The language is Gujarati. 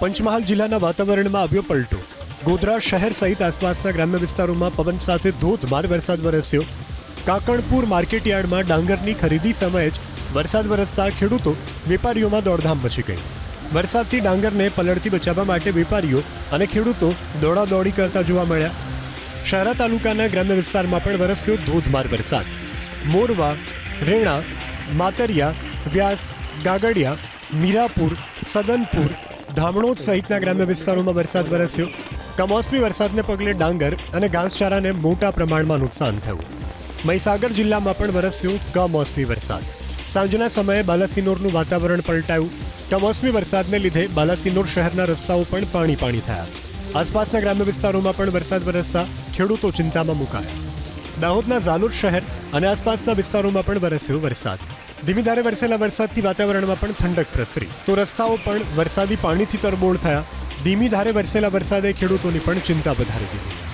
પંચમહાલ જિલ્લાના વાતાવરણમાં આવ્યો પલટો. ગોધરા શહેર સહિત આસપાસના ગ્રામ્ય વિસ્તારોમાં પવન સાથે ધોધમાર વરસાદ વરસ્યો. કાકણપુર માર્કેટયાર્ડમાં ડાંગરની ખરીદી સમયે જ વરસાદ વરસતા ખેડૂતો વેપારીઓમાં દોડધામ મચી ગઈ. વરસાદથી ડાંગરને પલળથી બચાવવા માટે વેપારીઓ અને ખેડૂતો દોડાદોડી કરતા જોવા મળ્યા. શહેરા તાલુકાના ગ્રામ્ય વિસ્તારમાં પણ વરસ્યો ધોધમાર વરસાદ. મોરવા, રેણા, માતરિયા, વ્યાસ, ગાગડિયા, મીરાપુર, સદનપુર ધામણોદ સહિતના ગ્રામ્ય વિસ્તારોમાં વરસાદ વરસ્યો. કમોસમી વરસાદને પગલે ડાંગર અને ઘાસચારાને મોટા પ્રમાણમાં નુકસાન થયું. મહીસાગર જિલ્લામાં પણ વરસ્યો કમોસમી વરસાદ. સાંજના સમયે બાલાસિનોરનું વાતાવરણ પલટાયું. કમોસમી વરસાદને લીધે બાલાસિનોર શહેરના રસ્તાઓ પણ પાણી પાણી થયા. આસપાસના ગ્રામ્ય વિસ્તારોમાં પણ વરસાદ વરસતા ખેડૂતો ચિંતામાં મુકાયા. દાહોદના ઝાલોદ શહેર અને આસપાસના વિસ્તારોમાં પણ વરસ્યો વરસાદ. ધીમી ધારે વરસેલા વરસાદથી વાતાવરણમાં પણ ઠંડક પ્રસરી. તો રસ્તાઓ પણ વરસાદી પાણીથી તરબોળ થયા. ધીમી ધારે વરસેલા વરસાદે ખેડૂતોની પણ ચિંતા વધારી દીધી.